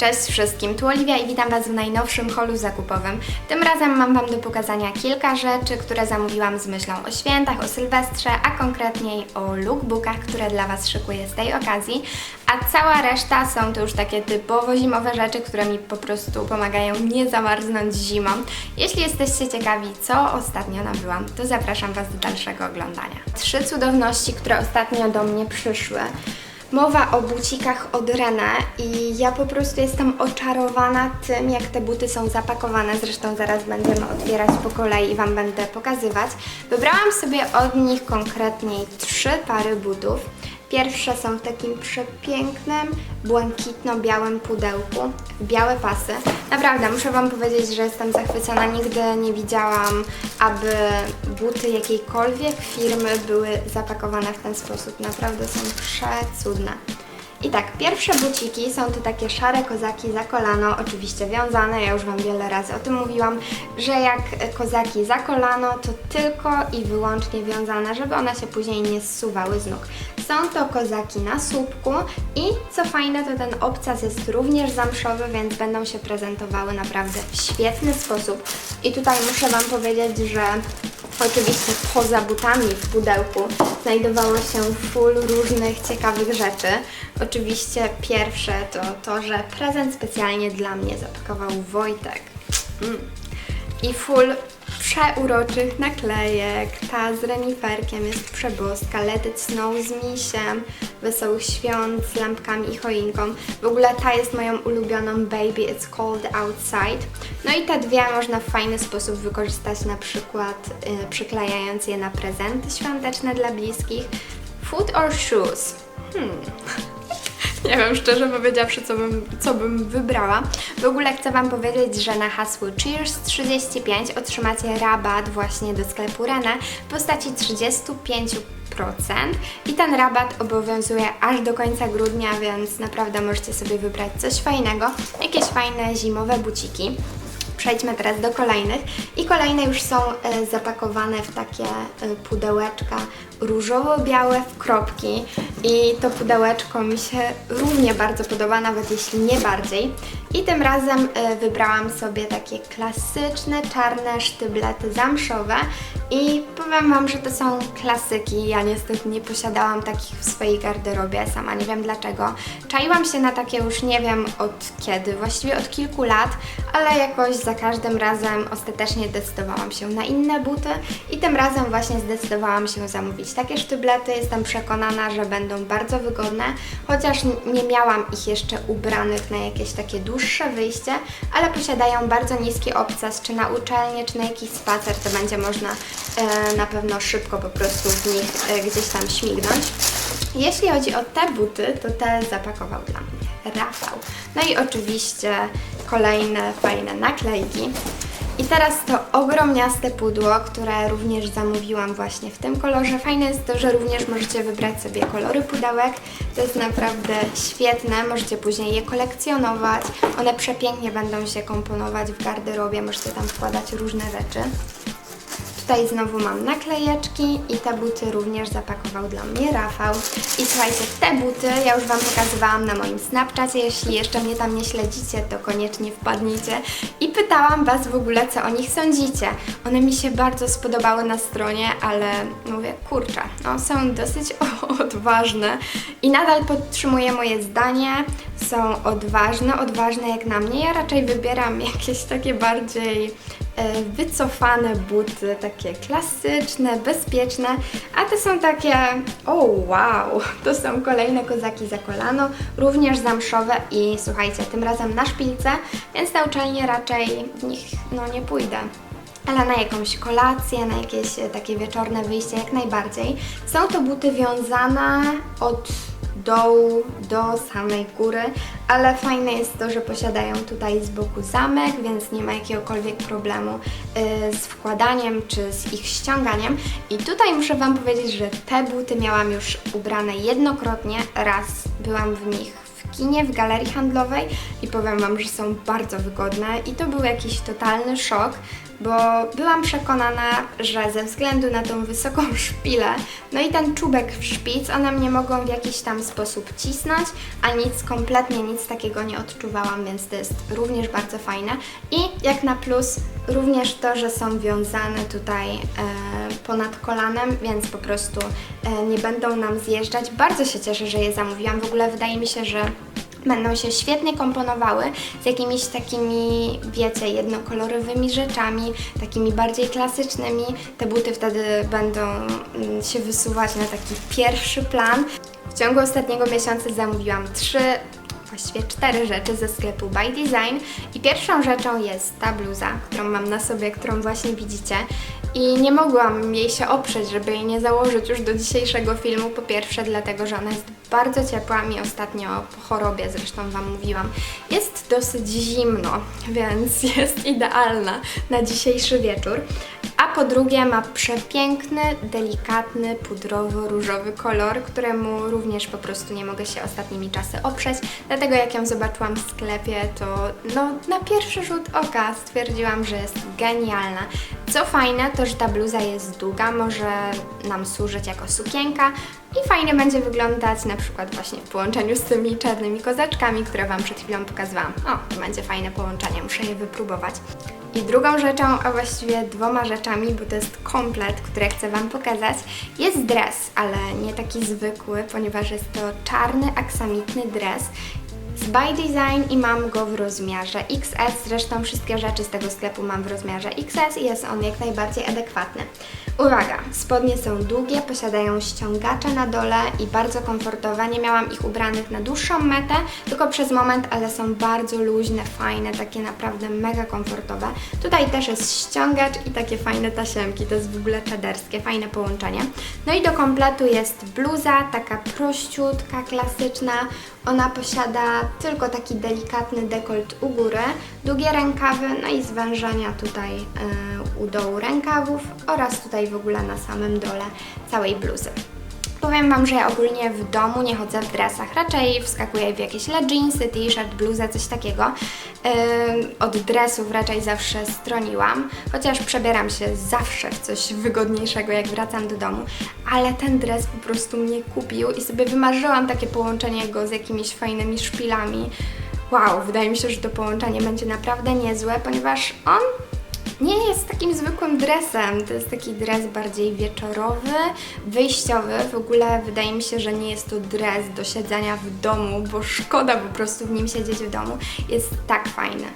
Cześć wszystkim, tu Oliwia i witam Was w najnowszym holu zakupowym. Tym razem mam Wam do pokazania kilka rzeczy, które zamówiłam z myślą o świętach, o Sylwestrze, a konkretniej o lookbookach, które dla Was szykuję z tej okazji. A cała reszta są to już takie typowo zimowe rzeczy, które mi po prostu pomagają nie zamarznąć zimą. Jeśli jesteście ciekawi, co ostatnio nabyłam, to zapraszam Was do dalszego oglądania. Trzy cudowności, które ostatnio do mnie przyszły. Mowa o bucikach od René i ja po prostu jestem oczarowana tym, jak te buty są zapakowane. Zresztą zaraz będziemy otwierać po kolei i Wam będę pokazywać. Wybrałam sobie od nich konkretniej trzy pary butów. Pierwsze są w takim przepięknym, błękitno-białym pudełku, białe pasy. Naprawdę, muszę Wam powiedzieć, że jestem zachwycona. Nigdy nie widziałam, aby buty jakiejkolwiek firmy były zapakowane w ten sposób. Naprawdę są przecudne. I tak, pierwsze buciki są to takie szare kozaki za kolano, oczywiście wiązane, ja już Wam wiele razy o tym mówiłam, że jak kozaki za kolano, to tylko i wyłącznie wiązane, żeby one się później nie zsuwały z nóg. Są to kozaki na słupku i co fajne, to ten obcas jest również zamszowy, więc będą się prezentowały naprawdę w świetny sposób. I tutaj muszę Wam powiedzieć, że Oczywiście poza butami w pudełku znajdowało się full różnych ciekawych rzeczy. Oczywiście pierwsze to to, że prezent specjalnie dla mnie zapakował Wojtek. Mm. I full przeuroczych naklejek. Ta z reniferkiem jest przeboska. Let it snow z misiem. Wesołych świąt z lampkami i choinką. W ogóle ta jest moją ulubioną Baby It's Cold Outside. No i te dwie można w fajny sposób wykorzystać na przykład y, przyklejając je na prezenty świąteczne dla bliskich. Food or shoes? Hmm. Nie wiem, szczerze powiedziawszy, co bym, co bym wybrała. W ogóle chcę Wam powiedzieć, że na hasło Cheers35 otrzymacie rabat właśnie do sklepu Rene w postaci 35%. I ten rabat obowiązuje aż do końca grudnia, więc naprawdę możecie sobie wybrać coś fajnego, jakieś fajne zimowe buciki. Przejdźmy teraz do kolejnych. I kolejne już są e, zapakowane w takie e, pudełeczka różowo-białe w kropki. I to pudełeczko mi się równie bardzo podoba, nawet jeśli nie bardziej. I tym razem e, wybrałam sobie takie klasyczne, czarne sztyblety zamszowe. I powiem Wam, że to są klasyki. Ja niestety nie posiadałam takich w swojej garderobie, sama nie wiem dlaczego. Czaiłam się na takie już nie wiem od kiedy, właściwie od kilku lat, ale jakoś za każdym razem ostatecznie decydowałam się na inne buty i tym razem właśnie zdecydowałam się zamówić takie sztyblety. Jestem przekonana, że będą bardzo wygodne, chociaż nie miałam ich jeszcze ubranych na jakieś takie dłuższe wyjście, ale posiadają bardzo niski obcas, czy na uczelnię, czy na jakiś spacer, to będzie można e, na pewno szybko po prostu w nich e, gdzieś tam śmignąć. Jeśli chodzi o te buty, to te zapakował dla mnie Rafał. No i oczywiście kolejne fajne naklejki. I teraz to ogromniaste pudło, które również zamówiłam właśnie w tym kolorze. Fajne jest to, że również możecie wybrać sobie kolory pudełek. To jest naprawdę świetne, możecie później je kolekcjonować. One przepięknie będą się komponować w garderobie, możecie tam wkładać różne rzeczy. Tutaj znowu mam naklejeczki i te buty również zapakował dla mnie Rafał. I słuchajcie, te buty ja już Wam pokazywałam na moim Snapchacie. Jeśli jeszcze mnie tam nie śledzicie, to koniecznie wpadnijcie. I pytałam Was w ogóle, co o nich sądzicie. One mi się bardzo spodobały na stronie, ale mówię, kurczę, no są dosyć odważne i nadal podtrzymuję moje zdanie. Są odważne, odważne jak na mnie. Ja raczej wybieram jakieś takie bardziej wycofane buty, takie klasyczne, bezpieczne, a te są takie, o wow, to są kolejne kozaki za kolano, również zamszowe i słuchajcie, tym razem na szpilce, więc na uczelnię raczej w nich no nie pójdę ale na jakąś kolację, na jakieś e, takie wieczorne wyjście jak najbardziej. Są to buty wiązane od dołu do samej góry, ale fajne jest to, że posiadają tutaj z boku zamek, więc nie ma jakiegokolwiek problemu y, z wkładaniem czy z ich ściąganiem. I tutaj muszę Wam powiedzieć, że te buty miałam już ubrane jednokrotnie, raz byłam w nich kinie, w galerii handlowej i powiem Wam, że są bardzo wygodne i to był jakiś totalny szok, bo byłam przekonana, że ze względu na tą wysoką szpilę, no i ten czubek w szpic, one mnie mogą w jakiś tam sposób cisnąć, a nic, kompletnie nic takiego nie odczuwałam, więc to jest również bardzo fajne. I jak na plus, również to, że są wiązane tutaj e, ponad kolanem, więc po prostu e, nie będą nam zjeżdżać. Bardzo się cieszę, że je zamówiłam. W ogóle wydaje mi się, że będą się świetnie komponowały z jakimiś takimi, wiecie, jednokolorowymi rzeczami, takimi bardziej klasycznymi. Te buty wtedy będą mm, się wysuwać na taki pierwszy plan. W ciągu ostatniego miesiąca zamówiłam trzy właściwie cztery rzeczy ze sklepu By Design. I pierwszą rzeczą jest ta bluza, którą mam na sobie, którą właśnie widzicie. I nie mogłam jej się oprzeć, żeby jej nie założyć już do dzisiejszego filmu, po pierwsze dlatego, że ona jest bardzo ciepła, mi ostatnio po chorobie zresztą Wam mówiłam, jest dosyć zimno, więc jest idealna na dzisiejszy wieczór. A po drugie ma przepiękny, delikatny, pudrowo-różowy kolor, któremu również po prostu nie mogę się ostatnimi czasy oprzeć. Dlatego jak ją zobaczyłam w sklepie, to no, na pierwszy rzut oka stwierdziłam, że jest genialna. Co fajne, to że ta bluza jest długa, może nam służyć jako sukienka i fajnie będzie wyglądać na przykład właśnie w połączeniu z tymi czarnymi kozaczkami, które Wam przed chwilą pokazywałam. O, to będzie fajne połączenie, muszę je wypróbować. I drugą rzeczą, a właściwie dwoma rzeczami, bo to jest komplet, który chcę Wam pokazać, jest dres, ale nie taki zwykły, ponieważ jest to czarny, aksamitny dres z By Design i mam go w rozmiarze XS. Zresztą wszystkie rzeczy z tego sklepu mam w rozmiarze XS i jest on jak najbardziej adekwatny. Uwaga, spodnie są długie, posiadają ściągacze na dole i bardzo komfortowe. Nie miałam ich ubranych na dłuższą metę, tylko przez moment, ale są bardzo luźne, fajne, takie naprawdę mega komfortowe. Tutaj też jest ściągacz i takie fajne tasiemki, to jest w ogóle czaderskie, fajne połączenie. No i do kompletu jest bluza, taka prościutka, klasyczna. Ona posiada tylko taki delikatny dekolt u góry, długie rękawy, no i zwężenia tutaj e, u dołu rękawów oraz tutaj w ogóle na samym dole całej bluzy. Powiem Wam, że ja ogólnie w domu nie chodzę w dresach, raczej wskakuję w jakieś leginsy, t-shirt, bluzę, coś takiego. Ym, od dresów raczej zawsze stroniłam, chociaż przebieram się zawsze w coś wygodniejszego, jak wracam do domu, ale ten dres po prostu mnie kupił i sobie wymarzyłam takie połączenie go z jakimiś fajnymi szpilami. Wow, wydaje mi się, że to połączenie będzie naprawdę niezłe, ponieważ on nie jest takim zwykłym dresem. To jest taki dres bardziej wieczorowy, wyjściowy. W ogóle wydaje mi się, że nie jest to dres do siedzenia w domu, bo szkoda po prostu w nim siedzieć w domu. Jest tak fajny.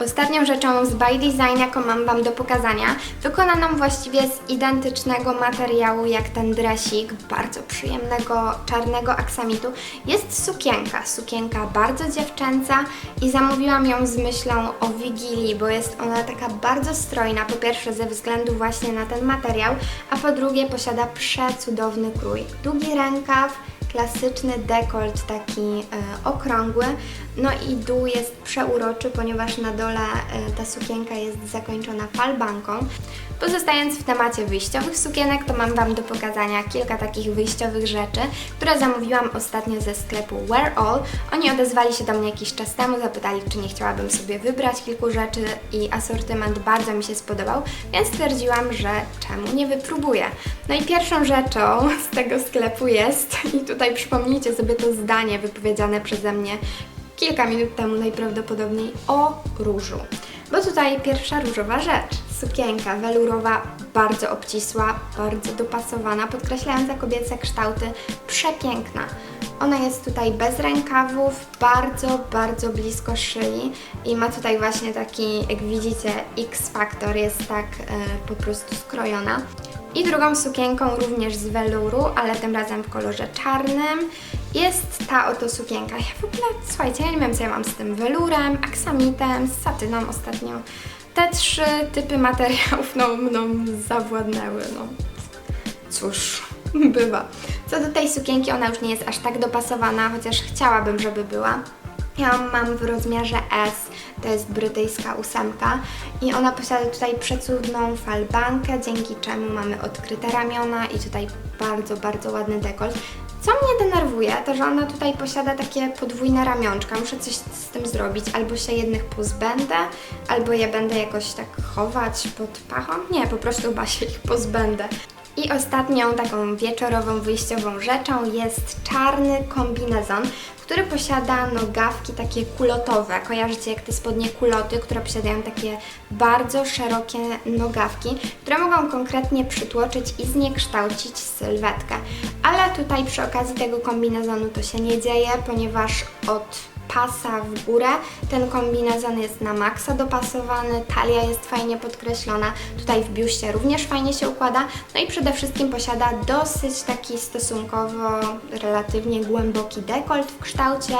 Ostatnią rzeczą z By Design, jaką mam Wam do pokazania, wykonaną właściwie z identycznego materiału jak ten dresik, bardzo przyjemnego czarnego aksamitu, jest sukienka. Sukienka bardzo dziewczęca i zamówiłam ją z myślą o Wigilii, bo jest ona taka bardzo strojna, po pierwsze ze względu właśnie na ten materiał, a po drugie posiada przecudowny krój. Długi rękaw, klasyczny dekolt taki e, okrągły, no i dół jest przeuroczy, ponieważ na dole e, ta sukienka jest zakończona falbanką. Pozostając w temacie wyjściowych sukienek, to mam Wam do pokazania kilka takich wyjściowych rzeczy, które zamówiłam ostatnio ze sklepu Wear All. Oni odezwali się do mnie jakiś czas temu, zapytali, czy nie chciałabym sobie wybrać kilku rzeczy i asortyment bardzo mi się spodobał, więc stwierdziłam, że czemu nie wypróbuję. No i pierwszą rzeczą z tego sklepu jest, i tutaj przypomnijcie sobie to zdanie wypowiedziane przeze mnie kilka minut temu najprawdopodobniej o różu. Bo tutaj pierwsza różowa rzecz. Sukienka welurowa, bardzo obcisła, bardzo dopasowana, podkreślająca kobiece kształty, przepiękna. Ona jest tutaj bez rękawów, bardzo, bardzo blisko szyi i ma tutaj właśnie taki, jak widzicie, X-Factor, jest tak e, po prostu skrojona. I drugą sukienką również z weluru, ale tym razem w kolorze czarnym jest ta oto sukienka. Ja w ogóle, słuchajcie, ja nie wiem co ja mam z tym welurem, aksamitem, z satyną ostatnio. Te trzy typy materiałów no, mną zawładnęły, no. Cóż, bywa. Co do tej sukienki, ona już nie jest aż tak dopasowana, chociaż chciałabym, żeby była. Ja mam w rozmiarze S, to jest brytyjska ósemka i ona posiada tutaj przecudną falbankę, dzięki czemu mamy odkryte ramiona i tutaj bardzo, bardzo ładny dekolt. Co mnie denerwuje, to że ona tutaj posiada takie podwójne ramionczka. Muszę coś z tym zrobić. Albo się jednych pozbędę, albo je będę jakoś tak chować pod pachą. Nie, po prostu chyba się ich pozbędę. I ostatnią taką wieczorową, wyjściową rzeczą jest czarny kombinezon, który posiada nogawki takie kulotowe. Kojarzycie jak te spodnie kuloty, które posiadają takie bardzo szerokie nogawki, które mogą konkretnie przytłoczyć i zniekształcić sylwetkę. Ale tutaj przy okazji tego kombinezonu to się nie dzieje, ponieważ od pasa w górę. Ten kombinezon jest na maksa dopasowany, talia jest fajnie podkreślona, tutaj w biuście również fajnie się układa, no i przede wszystkim posiada dosyć taki stosunkowo relatywnie głęboki dekolt w kształcie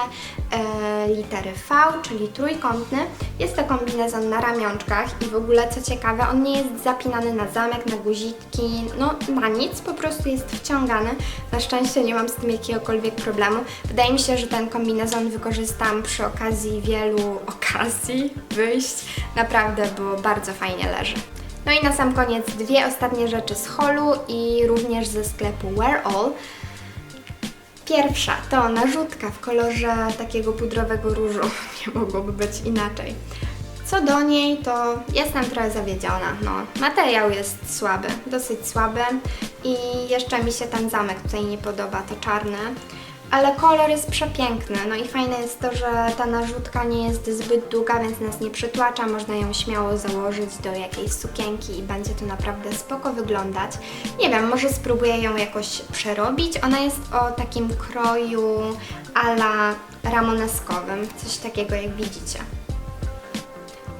e, litery V, czyli trójkątny. Jest to kombinezon na ramionczkach i w ogóle co ciekawe, on nie jest zapinany na zamek, na guziki, no na nic, po prostu jest wciągany. Na szczęście nie mam z tym jakiegokolwiek problemu. Wydaje mi się, że ten kombinezon wykorzystam przy okazji wielu okazji wyjść, naprawdę, bo bardzo fajnie leży. No i na sam koniec dwie ostatnie rzeczy z holu i również ze sklepu Wear All. Pierwsza to narzutka w kolorze takiego pudrowego różu. Nie mogłoby być inaczej. Co do niej, to jestem trochę zawiedziona. No, materiał jest słaby, dosyć słaby i jeszcze mi się ten zamek tutaj nie podoba, to czarny. Ale kolor jest przepiękny, no i fajne jest to, że ta narzutka nie jest zbyt długa, więc nas nie przytłacza, można ją śmiało założyć do jakiejś sukienki i będzie to naprawdę spoko wyglądać. Nie wiem, może spróbuję ją jakoś przerobić. Ona jest o takim kroju ala ramoneskowym, coś takiego jak widzicie.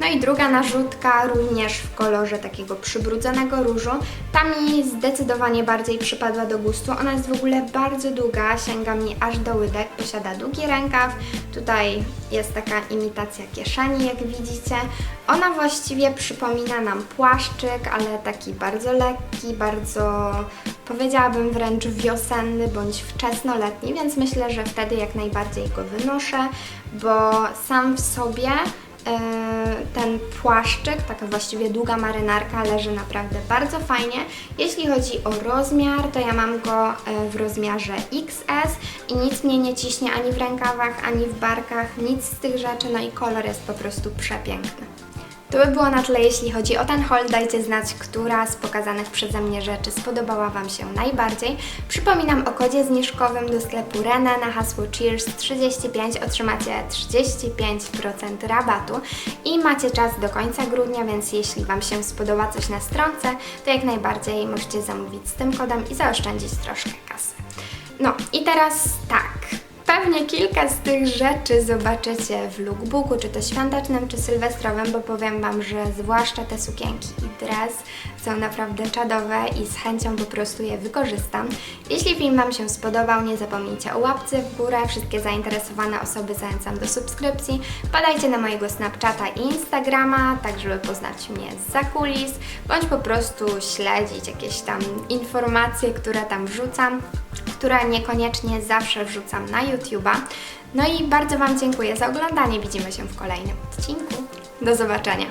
No i druga narzutka również w kolorze takiego przybrudzonego różu. Ta mi zdecydowanie bardziej przypadła do gustu. Ona jest w ogóle bardzo długa, sięga mi aż do łydek, posiada długi rękaw. Tutaj jest taka imitacja kieszeni, jak widzicie. Ona właściwie przypomina nam płaszczyk, ale taki bardzo lekki, bardzo powiedziałabym wręcz wiosenny bądź wczesnoletni, więc myślę, że wtedy jak najbardziej go wynoszę, bo sam w sobie ten płaszczyk, taka właściwie długa marynarka leży naprawdę bardzo fajnie. Jeśli chodzi o rozmiar, to ja mam go e, w rozmiarze XS i nic mnie nie ciśnie ani w rękawach, ani w barkach, nic z tych rzeczy, no i kolor jest po prostu przepiękny. To by było na tyle, jeśli chodzi o ten haul. Dajcie znać, która z pokazanych przeze mnie rzeczy spodobała Wam się najbardziej. Przypominam o kodzie zniżkowym do sklepu Rene na hasło Cheers35 otrzymacie 35% rabatu i macie czas do końca grudnia, więc jeśli Wam się spodoba coś na stronce, to jak najbardziej możecie zamówić z tym kodem i zaoszczędzić troszkę kasy. No i teraz tak. Pewnie kilka z tych rzeczy zobaczycie w lookbooku, czy to świątecznym, czy sylwestrowym, bo powiem Wam, że zwłaszcza te sukienki i dres są naprawdę czadowe i z chęcią po prostu je wykorzystam. Jeśli film Wam się spodobał, nie zapomnijcie o łapce w górę. Wszystkie zainteresowane osoby zachęcam do subskrypcji. Podajcie na mojego Snapchata i Instagrama, tak żeby poznać mnie z kulis, bądź po prostu śledzić jakieś tam informacje, które tam wrzucam które niekoniecznie zawsze wrzucam na YouTube'a. No i bardzo Wam dziękuję za oglądanie. Widzimy się w kolejnym odcinku. Do zobaczenia.